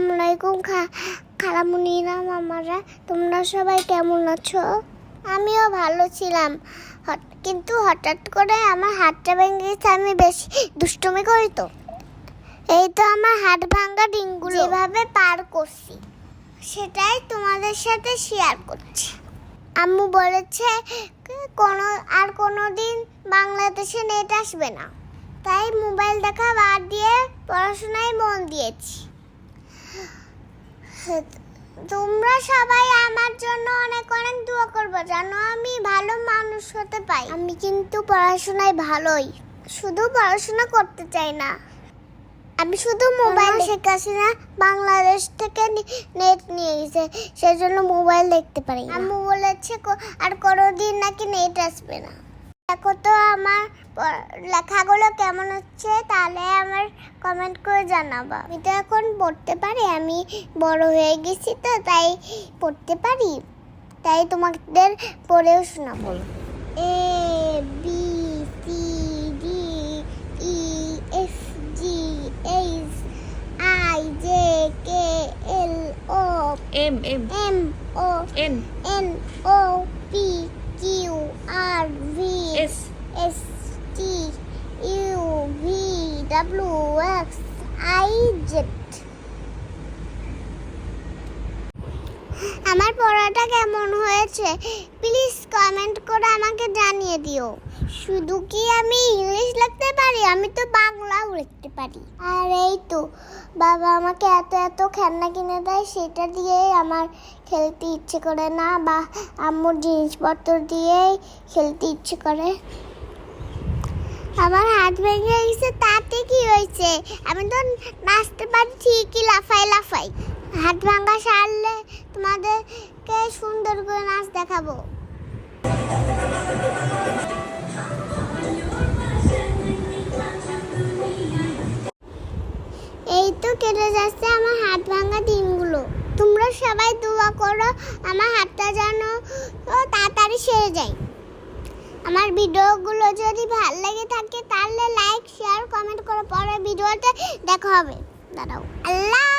আসসালামু আলাইকুম খালামুনিরা, মামারা, তোমরা সবাই কেমন আছো? আমিও ভালো ছিলাম। কিন্তু হঠাৎ করে আমার হাতটা ভেঙে গেছে, আমি বেশি দুষ্টুমি করি তো। এই তো আমার হাত ভাঙা দিনগুলো যেভাবে পার করছি, সেটাই তোমাদের সাথে শেয়ার করছি। আম্মু বলেছে কোনো, আর কোনো দিন বাংলাদেশে নেট আসবে না। তাই মোবাইল দেখা বাদ দিয়ে পড়াশোনায় মন দিয়েছি। তোমরা সবাই আমার জন্য অনেক অনেক দোয়া করবে জানো আমি ভালো মানুষ হতে পাই। আমি কিন্তু পড়াশোনায় ভালোই শুধু পড়াশোনা করতে চাই না। আমি শুধু মোবাইল শেখাচ্ছি না বাংলাদেশ থেকে নেট নিয়ে গেছে সেজন্য মোবাইল দেখতে পারি আম্মু বলেছে আর কোনোদিন নাকি নেট আসবে না। দেখো তো আমার লেখাগুলো কেমন হচ্ছে তাহলে আমার কমেন্ট করে জানাবা। আমি তো এখন পড়তে পারি আমি বড় হয়ে গেছি তো তাই পড়তে পারি। তাই তোমাদের পড়েও শোনাবো। A B C D E F G H I J K L O M M. M O N. N O P X I Z. আমার পড়াটা কেমন হয়েছে? প্লিজ কমেন্ট করে আমাকে জানিয়ে দিও। শুধু কি আমি ইংলিশ লিখতে পারি? আমি তো বাংলাও লিখতে পারি। আর এই তো, বাবা আমাকে এত এত খেলনা কিনে দেয়, সেটা দিয়েই আমার খেলতে ইচ্ছে করে না, বা আম্মুর জিনিসপত্র দিয়েই খেলতে ইচ্ছে করে। আমার হাত ভেঙে গেছে তাতে কি হয়েছে? আমি তো নাচতে পারি ঠিকই লাফাই লাফাই হাত ভাঙা সারলে তোমাদেরকে সুন্দর করে নাচ দেখাবো। এই তো কেটে যাচ্ছে আমার হাত ভাঙা দিনগুলো তোমরা সবাই দোয়া করো, আমার হাতটা যেন তাড়াতাড়ি সেরে যায়। আমার ভিডিওগুলো যদি ভালো লেগে থাকে তাহলে লাইক শেয়ার কমেন্ট করে পরে ভিডিওতে দেখা হবে দাঁড়াও আল্লাহ।